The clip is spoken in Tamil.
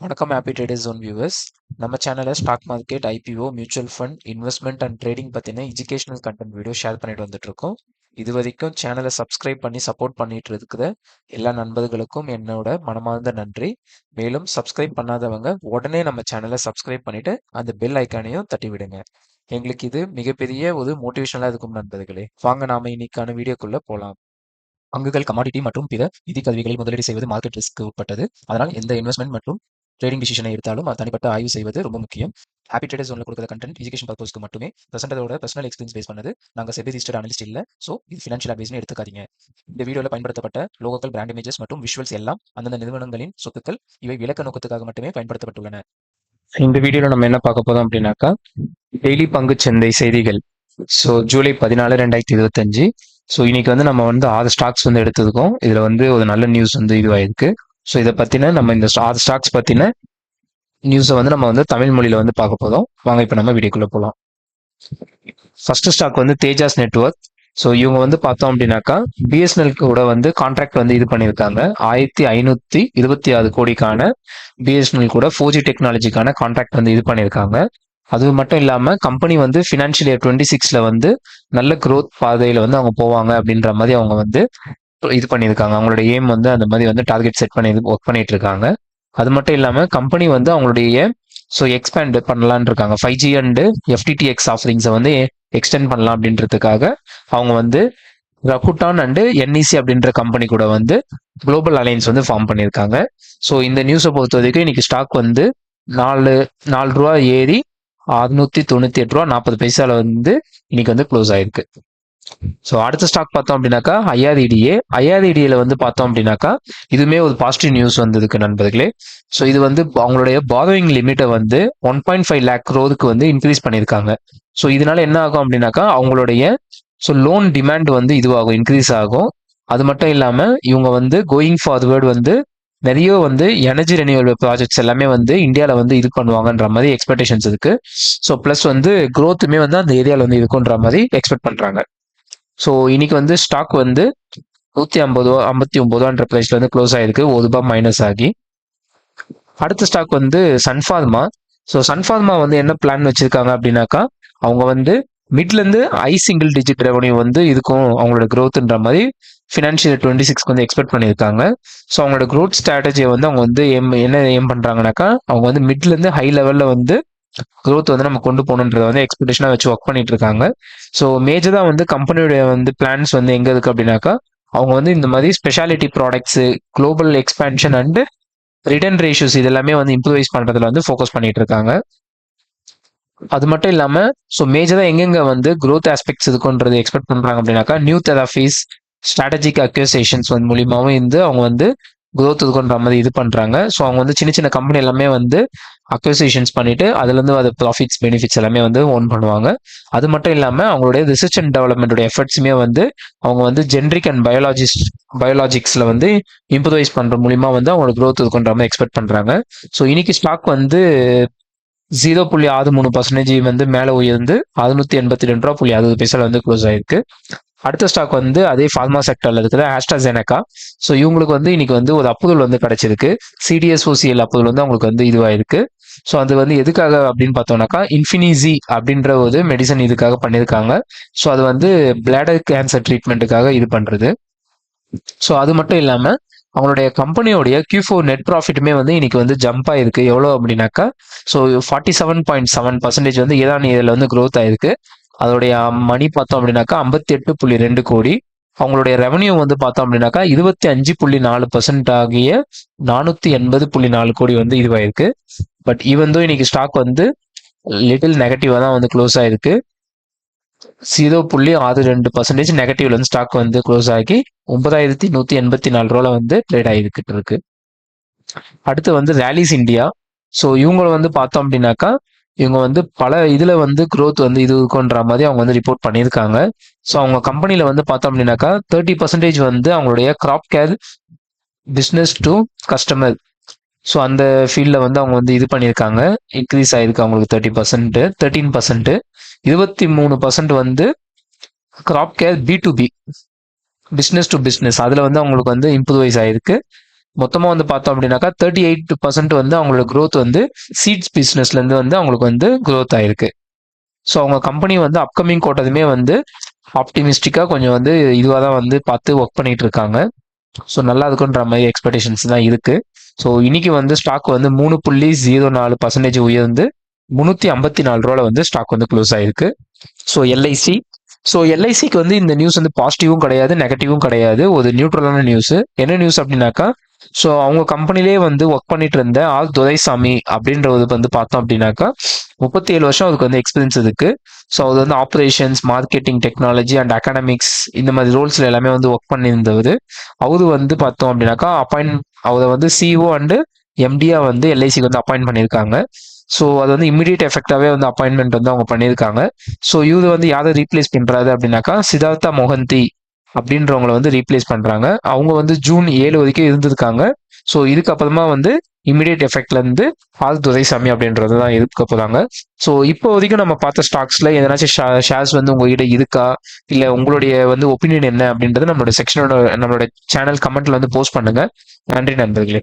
வணக்கம் ஹாப்பி ட்ரேடர்ஸ் ஒன் வியூவர்ஸ் நம்ம சேனலில் stock market IPO mutual fund investment and trading பற்றின எஜுகேஷனல் கண்டென்ட் வீடியோ ஷேர் பண்ணிட்டு வந்துட்டு இருக்கோம் இது வரைக்கும் சேனலை சப்ஸ்கிரைப் பண்ணி சப்போர்ட் பண்ணிட்டு இருக்கிற எல்லா நண்பர்களுக்கும் என்னோட மனமார்ந்த நன்றி. மேலும் சப்ஸ்கிரைப் பண்ணாதவங்க உடனே நம்ம சேனலை சப்ஸ்கிரைப் பண்ணிட்டு அந்த பெல் ஐக்கானையும் தட்டி விடுங்க எங்களுக்கு இது மிகப்பெரிய ஒரு மோட்டிவேஷனலாக இருக்கும் நண்பர்களே. வாங்க நாம இன்னைக்கான வீடியோக்குள்ளே போகலாம் பங்குகள் கமாடிட்டி மற்றும் பிற நிதி கல்விகளை முதலீடு செய்வது மார்க்கெட் ரிஸ்க்கு உட்பட்டது. அதனால் எந்த இன்வெஸ்ட்மெண்ட் மற்றும் ட்ரேடிங் டிசிஷனை எடுத்தாலும் அது தனிப்பட்ட ஆய்வு செய்வது ரொம்ப முக்கியம். ஹாப்பி ட்ரேடர்ஸ் ஒன்ல கொடுக்குற கண்டென்ட் எஜுகேஷன் பர்பஸ்க்கு மட்டுமே. பிரசன்டரோட பர்சனல் எக்ஸ்பீரியன்ஸ் பேஸ் பண்ணது. நாங்கள் செபி ரிஜிஸ்டர் அனலிஸ்ட் இல்லை. ஸோ இது ஃபினான்ஷியல் அட்வைஸ்னு எடுத்துக்காதீங்க. இந்த வீடியோவில் பயன்படுத்தப்பட்ட லோகல் பிராண்ட் இமேஜஸ் மற்றும் விஷுவல்ஸ் எல்லாம் அந்தந்த நிறுவனங்களின் சொத்துக்கள் இவை விளக்க நோக்கத்துக்காக மட்டுமே பயன்படுத்தப்பட்டுள்ளன. இந்த வீடியோவில் நம்ம என்ன பார்க்க போதும் அப்படின்னாக்கா டெய்லி பங்கு சந்தை செய்திகள். ஸோ ஜூலை பதினாலு ரெண்டாயிரத்தி இருபத்தஞ்சு. ஸோ இன்னைக்கு வந்து நம்ம வந்து ஆறு ஸ்டாக்ஸ் வந்து எடுத்ததுக்கும் இதில் வந்து ஒரு நல்ல நியூஸ் வந்து இதுவாயிருக்கு. ஸோ இதை பற்றின நம்ம இந்த ஆறு ஸ்டாக்ஸ் பற்றின நியூஸை வந்து நம்ம வந்து தமிழ் மொழியில் வந்து பார்க்க போதும் வாங்க இப்போ நம்ம வீடியோக்குள்ளே போகலாம் ஃபர்ஸ்ட் ஸ்டாக் வந்து தேஜாஸ் நெட்ஒர்க் ஸோ இவங்க வந்து பார்த்தோம் அப்படின்னாக்கா பிஎஸ்என்எல் கூட வந்து கான்ட்ராக்ட் வந்து இது பண்ணியிருக்காங்க. ஆயிரத்தி ஐநூற்றி இருபத்தி ஆறு கோடிக்கான பிஎஸ்என்எல் கூட ஃபோர் ஜி டெக்னாலஜிக்கான கான்ட்ராக்ட் வந்து இது பண்ணியிருக்காங்க. அது மட்டும் இல்லாமல் கம்பெனி வந்து ஃபினான்ஷியல் இயர் டுவெண்ட்டி சிக்ஸில் வந்து நல்ல க்ரோத் பாதையில் வந்து அவங்க போவாங்க அப்படின்ற மாதிரி அவங்க வந்து இது பண்ணியிருக்காங்க. அவங்களோட எய்ம் வந்து அந்த மாதிரி வந்து டார்கெட் செட் பண்ணி ஒர்க் பண்ணிட்டு இருக்காங்க அது மட்டும் இல்லாமல் கம்பெனி வந்து அவங்களுடைய ஸோ எக்ஸ்பேண்ட் பண்ணலான் இருக்காங்க ஃபைவ் ஜி அண்டு எஃப்டிடிஎக்ஸ் ஆஃபரிங்ஸை வந்து எக்ஸ்டெண்ட் பண்ணலாம் அப்படின்றதுக்காக அவங்க வந்து ரகுட்டான் அண்டு என்இசி அப்படின்ற கம்பெனி கூட வந்து குளோபல் அலையன்ஸ் வந்து ஃபார்ம் பண்ணியிருக்காங்க. ஸோ இந்த நியூஸை பொறுத்த வரைக்கும் இன்னைக்கு ஸ்டாக் வந்து நாலு நாலு ரூபா ஏறி அறுநூத்தி தொண்ணூத்தி எட்டு ரூபா நாற்பது பைசால வந்து இன்னைக்கு வந்து க்ளோஸ் ஆயிருக்கு. ஸோ அடுத்த ஸ்டாக் பார்த்தோம் அப்படின்னாக்கா ஐஆர்இடிஏ ஐஆர்இடிஏல வந்து பார்த்தோம் அப்படின்னாக்கா இதுவுமே ஒரு பாசிட்டிவ் நியூஸ் வந்ததுக்கு நண்பர்களே. ஸோ இது வந்து அவங்களுடைய பாரோயிங் லிமிட்டை வந்து ஒன் பாயிண்ட் ஃபைவ் லேக் க்ரோருக்கு வந்து இன்க்ரீஸ் பண்ணியிருக்காங்க. ஸோ இதனால என்ன ஆகும் அப்படின்னாக்கா அவங்களுடைய ஸோ லோன் டிமாண்ட் வந்து இதுவாகும் இன்க்ரீஸ் ஆகும். அது மட்டும் இல்லாமல் இவங்க வந்து கோயிங் ஃபார்வேர்டு வந்து நிறைய வந்து எனர்ஜி ரெனியூவல் ப்ராஜெக்ட்ஸ் எல்லாமே வந்து இந்தியாவில் வந்து இது பண்ணுவாங்கன்ற மாதிரி எக்ஸ்பெக்டேஷன்ஸ் இருக்கு. ஸோ ப்ளஸ் வந்து க்ரோத்துமே வந்து அந்த ஏரியாவில் வந்து இருக்குன்ற மாதிரி எக்ஸ்பெக்ட் பண்ணுறாங்க ஸோ இன்னைக்கு வந்து ஸ்டாக் வந்து நூற்றி ஐம்பது ரூபா ஐம்பத்தி ஒம்பது ப்ரைஸில் வந்து க்ளோஸ் ஆகிருக்கு ஒரு ரூபாய் மைனஸ் ஆகி. அடுத்த ஸ்டாக் வந்து சன்ஃபார்மா ஸோ சன்ஃபார்மா வந்து என்ன பிளான் வச்சுருக்காங்க அப்படின்னாக்கா அவங்க வந்து மிட்லேருந்து ஐ சிங்கிள் டிஜிட் ரெவன்யூ வந்து இருக்கும் அவங்களோட க்ரோத்ன்ற மாதிரி ஃபினான்ஷியல் டுவெண்ட்டி சிக்ஸ்க்கு வந்து எக்ஸ்பெக்ட் பண்ணியிருக்காங்க. ஸோ அவங்களோட க்ரோத் ஸ்ட்ராட்டஜியை வந்து அவங்க வந்து ஏம் என்ன ஏம் பண்ணுறாங்கனாக்கா அவங்க வந்து மிட்லேருந்து ஹை லெவலில் வந்து க்ரோத் வந்து நம்ம கொண்டு போகணுன்றத வந்து எக்ஸ்பெக்டேஷனாக வச்சு ஒர்க் பண்ணிட்டு இருக்காங்க ஸோ மேஜராக வந்து கம்பெனியோட வந்து பிளான்ஸ் வந்து எங்கே இருக்கு அப்படின்னாக்கா அவங்க வந்து இந்த மாதிரி speciality products global expansion and return ratios இது எல்லாமே வந்து இம்ப்ரூவைஸ் பண்ணுறதுல வந்து ஃபோக்கஸ் பண்ணிட்டு இருக்காங்க அது மட்டும் இல்லாம ஸோ மேஜராக எங்கெங்க வந்து க்ரோத் ஆஸ்பெக்ட்ஸ் இருக்குன்றது எக்ஸ்பெக்ட் பண்றாங்க அப்படின்னாக்கா நியூ தெராபிஸ் ஸ்ட்ராட்டஜிக் அக்யூசேஷன்ஸ் வந்து மூலியமாகவும் இருந்து அவங்க வந்து க்ரோத் இருக்குன்ற மாதிரி இது பண்ணுறாங்க ஸோ அவங்க வந்து சின்ன சின்ன கம்பெனி எல்லாமே வந்து அக்யூசியேஷன்ஸ் பண்ணிட்டு அதுலேருந்து அது ப்ராஃபிட்ஸ் பெனிஃபிட்ஸ் எல்லாமே வந்து ஓன் பண்ணுவாங்க. அது மட்டும் இல்லாமல் அவங்களுடைய ரிசர்ச் அண்ட் டெவலப்மெண்ட்டோட எஃபர்ட்ஸுமே வந்து அவங்க வந்து ஜென்ரிக் அண்ட் பயாலஜிஸ்ட் பயாலஜிக்ஸ்ல வந்து இம்ப்ரூவைஸ் பண்ணுற மூலிமா வந்து அவங்களோட க்ரோத் இருக்குன்ற மாதிரி எக்ஸ்பெக்ட் பண்ணுறாங்க ஸோ இன்னைக்கு ஸ்டாக் வந்து ஜீரோ புள்ளி ஆறு மூணு பர்சன்டேஜ் வந்து மேலே உயர்ந்து அறுநூத்தி எண்பத்தி ரெண்டு ரூபா புள்ளி அறுபது பைசால வந்து க்ளோஸ் ஆயிருக்கு. அடுத்த ஸ்டாக் வந்து அதே ஃபார்மா செக்டர்ல இருக்கிற ஆஸ்ட்ராசெனக்கா ஸோ இவங்களுக்கு வந்து இன்னைக்கு வந்து ஒரு அப்புதல் வந்து கிடைச்சிருக்கு. சிடிஎஸ்ஓசிஎல் அப்புதல் வந்து அவங்களுக்கு வந்து இதுவாயிருக்கு. ஸோ அது வந்து எதுக்காக அப்படின்னு பார்த்தோம்னாக்கா இன்ஃபினிசி அப்படின்ற ஒரு மெடிசன் இதுக்காக பண்ணியிருக்காங்க. ஸோ அது வந்து பிளாடர் கேன்சர் ட்ரீட்மெண்ட்டுக்காக இது பண்றது. ஸோ அது மட்டும் இல்லாம அவங்களுடைய கம்பெனியோடைய கியூ ஃபோர் நெட் ப்ராஃபிட்டுமே வந்து இன்னைக்கு வந்து ஜம்ப் ஆயிருக்கு. எவ்வளோ அப்படின்னாக்கா so forty seven point seven percentage வந்து ஏதான் இதில் வந்து க்ரோத் ஆயிருக்கு. அதோடைய மணி பார்த்தோம் அப்படின்னாக்கா ஐம்பத்தி எட்டு புள்ளி ரெண்டு கோடி. அவங்களுடைய ரெவன்யூ வந்து பார்த்தோம் அப்படின்னாக்கா இருபத்தி அஞ்சு புள்ளி நாலு பர்சன்ட் ஆகிய நானூத்தி எண்பது புள்ளி நாலு கோடி வந்து இதுவாயிருக்கு. பட் ஈவன் தான் இன்னைக்கு ஸ்டாக் வந்து லிட்டில் நெகட்டிவா தான் வந்து க்ளோஸ் ஆயிருக்கு. ஜீரோ புள்ளி ஆறு ரெண்டு பர்சன்டேஜ் நெகட்டிவ்ல வந்து ஸ்டாக் வந்து க்ளோஸ் ஆகி ஒன்பதாயிரத்தி நூத்தி எண்பத்தி நாலு ரூபால வந்து ட்ரேட் ஆகிக்கிட்டு இருக்கு. அடுத்து வந்து ரேலிஸ் இந்தியா ஸோ இவங்களை வந்து பார்த்தோம் அப்படின்னாக்கா இவங்க வந்து பல இதுல வந்து க்ரோத் வந்து இது இருக்குன்ற மாதிரி அவங்க வந்து ரிப்போர்ட் பண்ணியிருக்காங்க. ஸோ அவங்க கம்பெனியில் வந்து பார்த்தோம் அப்படின்னாக்கா தேர்ட்டி பர்சன்டேஜ் வந்து அவங்களுடைய crop care business to customer so அந்த ஃபீல்டில் வந்து அவங்க வந்து இது பண்ணியிருக்காங்க. இன்க்ரீஸ் ஆயிருக்கு அவங்களுக்கு தேர்ட்டி பர்சன்ட்டு தேர்ட்டீன் பர்சன்ட்டு இருபத்தி மூணு பர்சன்ட் வந்து crop care B to B business to business அதில் வந்து அவங்களுக்கு வந்து இம்ப்ரூவைஸ் ஆயிருக்கு. மொத்தமாக வந்து பார்த்தோம் அப்படின்னாக்கா தேர்ட்டி எயிட் பர்சன்ட் வந்து அவங்களோட க்ரோத் வந்து சீட்ஸ் பிஸ்னஸ்லேருந்து வந்து அவங்களுக்கு வந்து க்ரோத் ஆயிருக்கு. ஸோ அவங்க கம்பெனி வந்து அப்கமிங் கோட்டதுமே வந்து ஆப்டிமிஸ்டிக்காக கொஞ்சம் வந்து இதுவாக தான் வந்து பார்த்து ஒர்க் பண்ணிட்டு இருக்காங்க. ஸோ நல்லா இருக்குன்ற மாதிரி எக்ஸ்பெக்டேஷன்ஸ் தான் இருக்கு. ஸோ இன்னைக்கு வந்து ஸ்டாக் வந்து மூணு புள்ளி ஜீரோ நாலு பர்சன்டேஜ் உயர்ந்து முந்நூற்றி ஐம்பத்தி நாலு ரூபாவில் வந்து ஸ்டாக் வந்து க்ளோஸ் ஆயிருக்கு. ஸோ எல்ஐசி ஸோ எல்ஐசிக்கு வந்து இந்த நியூஸ் வந்து பாசிட்டிவும் கிடையாது நெகட்டிவும் கிடையாது. ஒரு நியூட்ரலான நியூஸ் என்ன நியூஸ் அப்படின்னாக்கா ஸோ அவங்க கம்பெனிலே வந்து ஒர்க் பண்ணிட்டு இருந்த ஆல் துரைசாமி அப்படின்றது வந்து பார்த்தோம் அப்படின்னாக்கா முப்பத்தி ஏழு வருஷம் அதுக்கு வந்து எக்ஸ்பீரியன்ஸ் இருக்கு. ஸோ அது வந்து operations marketing technology and academics இந்த மாதிரி ரோல்ஸ்ல எல்லாமே வந்து ஒர்க் பண்ணியிருந்தவர். அவரு வந்து பார்த்தோம் அப்படின்னாக்கா அப்பாயிண்ட் அவரை வந்து சிஓ அண்டு எம்டியா வந்து எல்ஐசிக்கு வந்து அப்பாயிண்ட் பண்ணியிருக்காங்க. ஸோ அது வந்து இமீடியட் எஃபெக்டாகவே வந்து அப்பாயின்மெண்ட் வந்து அவங்க பண்ணியிருக்காங்க. ஸோ இவரு வந்து யாரை ரீப்ளேஸ் பண்ணுறாரு அப்படின்னாக்கா சித்தார்த்தா மொஹந்தி அப்படின்றவங்கள வந்து ரீப்ளேஸ் பண்ணுறாங்க அவங்க வந்து ஜூன் ஏழு வரைக்கும் இருந்திருக்காங்க. ஸோ இதுக்கப்புறமா வந்து இமீடியட் எஃபெக்ட்ல இருந்து ஆல் துரைசாமி அப்படின்றது தான் இருக்க போறாங்க. ஸோ இப்போ வரைக்கும் நம்ம பார்த்த ஸ்டாக்ஸ்ல எதனாச்சும் ஷேர்ஸ் வந்து உங்ககிட்ட இருக்கா? இல்ல உங்களுடைய வந்து ஒப்பீனியன் என்ன அப்படின்றது நம்மளோட செக்ஷனோட நம்மளோட சேனல் கமெண்ட்ல வந்து போஸ்ட் பண்ணுங்க. நன்றி நண்பர்களே.